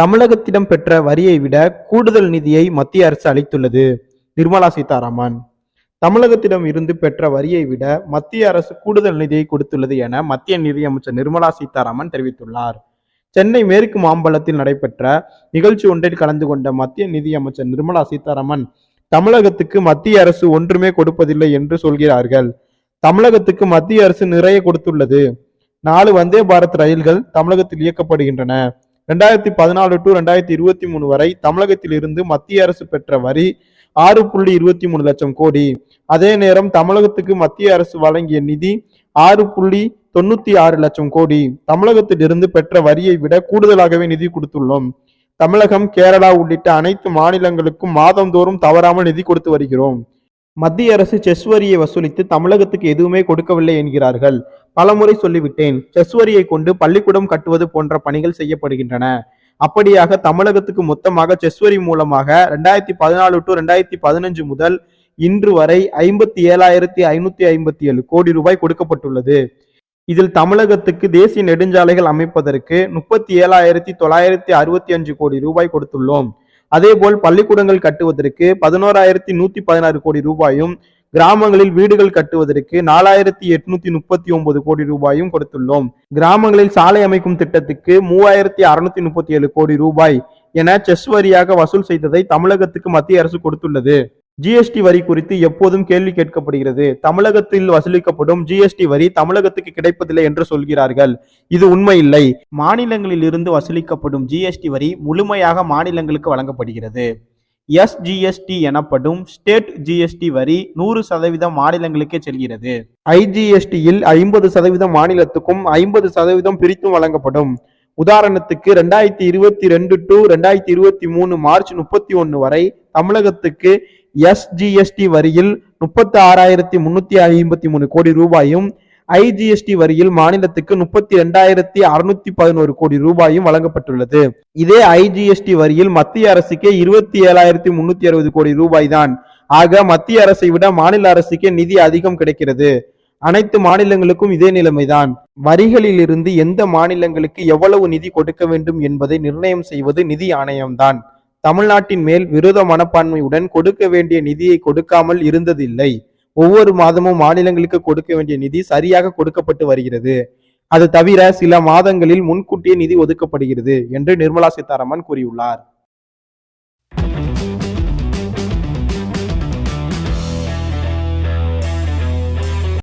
தமிழகத்திடம் பெற்ற வரியை விட கூடுதல் நிதியை மத்திய அரசு அளித்துள்ளது நிர்மலா சீதாராமன். தமிழகத்திடம் இருந்து பெற்ற வரியை விட மத்திய அரசு கூடுதல் நிதியை கொடுத்துள்ளது என மத்திய நிதியமைச்சர் நிர்மலா சீதாராமன் தெரிவித்துள்ளார். சென்னை மேற்கு மாம்பலத்தில் நடைபெற்ற நிகழ்ச்சி ஒன்றில் கலந்து கொண்ட மத்திய நிதியமைச்சர் நிர்மலா சீதாராமன் தமிழகத்துக்கு மத்திய அரசு ஒன்றுமே கொடுப்பதில்லை என்று சொல்கிறார்கள். தமிழகத்துக்கு மத்திய அரசு நிறைய கொடுத்துள்ளது. நாலு வந்தே பாரத் ரயில்கள் தமிழகத்தில் இயக்கப்படுகின்றன. ரெண்டாயிரத்தி பதினாலு டு ரெண்டாயிரத்தி இருபத்தி மூணு வரை தமிழகத்தில் இருந்து மத்திய அரசு பெற்ற வரி ஆறு புள்ளி இருபத்தி மூணு லட்சம் கோடி. அதே நேரம் தமிழகத்துக்கு மத்திய அரசு வழங்கிய நிதி ஆறு புள்ளி தொண்ணூத்தி ஆறு லட்சம் கோடி. தமிழகத்திலிருந்து பெற்ற வரியை விட கூடுதலாகவே நிதி கொடுத்துள்ளோம். தமிழகம் கேரளா உள்ளிட்ட அனைத்து மாநிலங்களுக்கும் மாதந்தோறும் தவறாமல் நிதி கொடுத்து வருகிறோம். மத்திய அரசு செஸ் வரியை வசூலித்து தமிழகத்துக்கு எதுவுமே கொடுக்கவில்லை என்கிறார்கள். பலமுறை சொல்லிவிட்டேன் செஸ் வரியை கொண்டு பள்ளிக்கூடம் கட்டுவது போன்ற பணிகள் செய்யப்படுகின்றன. அப்படியாக தமிழகத்துக்கு மொத்தமாக செஸ் வரி மூலமாக ரெண்டாயிரத்தி பதினாலு டு ரெண்டாயிரத்தி பதினஞ்சு முதல் இன்று வரை ஐம்பத்தி ஏழாயிரத்தி ஐநூத்தி ஐம்பத்தி ஏழு கோடி ரூபாய் கொடுக்கப்பட்டுள்ளது. இதில் தமிழகத்துக்கு தேசிய நெடுஞ்சாலைகள் அமைப்பதற்கு முப்பத்தி ஏழாயிரத்தி தொள்ளாயிரத்தி அறுபத்தி அஞ்சு கோடி ரூபாய் கொடுத்துள்ளோம். அதேபோல் பள்ளிக்கூடங்கள் கட்டுவதற்கு பதினோராயிரத்தி நூத்தி பதினாறு கோடி ரூபாயும் கிராமங்களில் வீடுகள் கட்டுவதற்கு நாலாயிரத்தி எட்நூத்தி முப்பத்தி ஒன்பது கோடி ரூபாயும் கொடுத்துள்ளோம். கிராமங்களில் சாலை அமைக்கும் திட்டத்துக்கு மூவாயிரத்தி அறுநூத்தி முப்பத்தி ஏழு கோடி ரூபாய் என செஸ் வரியாக வசூல் செய்ததை தமிழகத்துக்கு மத்திய அரசு கொடுத்துள்ளது. ஜிஎஸ்டி வரி குறித்து எப்போதும் கேள்வி கேட்கப்படுகிறது. தமிழகத்தில் வசூலிக்கப்படும் ஜிஎஸ்டி வரி தமிழகத்துக்கு கிடைப்பதில்லை என்று சொல்கிறார்கள். இது உண்மையில்லை. மாநிலங்களில் இருந்து வசூலிக்கப்படும் ஜிஎஸ்டி வரி முழுமையாக மாநிலங்களுக்கு வழங்கப்படுகிறது. எஸ்ஜிஎஸ்டி எனப்படும் ஸ்டேட் ஜிஎஸ்டி வரி நூறு சதவீதம் மாநிலங்களுக்கே செல்கிறது. ஐஜிஎஸ்டியில் ஐம்பது சதவீதம் மாநிலத்துக்கும் ஐம்பது சதவீதம் பிரித்தும் வழங்கப்படும். உதாரணத்துக்கு ரெண்டாயிரத்தி இருபத்தி ரெண்டு டு ரெண்டாயிரத்தி இருபத்தி மூணு மார்ச் முப்பத்தி ஒன்னு வரை தமிழகத்துக்கு எஸ்ஜிஎஸ்டி வரியில் முப்பத்தி ஆறாயிரத்தி முன்னூத்தி ஐம்பத்தி மூணு கோடி ரூபாயும் ஐஜிஎஸ்டி வரியில் மாநிலத்துக்கு முப்பத்தி ரெண்டாயிரத்தி அறுநூத்தி பதினோரு கோடி ரூபாயும் வழங்கப்பட்டுள்ளது. இதே ஐஜிஎஸ்டி வரியில் மத்திய அரசுக்கே இருபத்தி ஏழாயிரத்தி முன்னூத்தி அறுபது கோடி ரூபாய் தான் ஆக மத்திய அரசை விட மாநில அரசுக்கே நிதி அதிகம் கிடைக்கிறது. அனைத்து மாநிலங்களுக்கும் இதே நிலைமைதான். வரிகளிலிருந்து எந்த மாநிலங்களுக்கு எவ்வளவு நிதி கொடுக்க வேண்டும் என்பதை நிர்ணயம் செய்வது நிதி ஆணையம்தான். தமிழ்நாட்டின் மேல் விரோத மனப்பான்மையுடன் கொடுக்க வேண்டிய நிதியை கொடுக்காமல் இருந்ததில்லை. ஒவ்வொரு மாதமும் மாநிலங்களுக்கு கொடுக்க வேண்டிய நிதி சரியாக கொடுக்கப்பட்டு வருகிறது. அது தவிர சில மாதங்களில் முன்கூட்டியே நிதி ஒதுக்கப்படுகிறது என்று நிர்மலா சீதாராமன் கூறியுள்ளார்.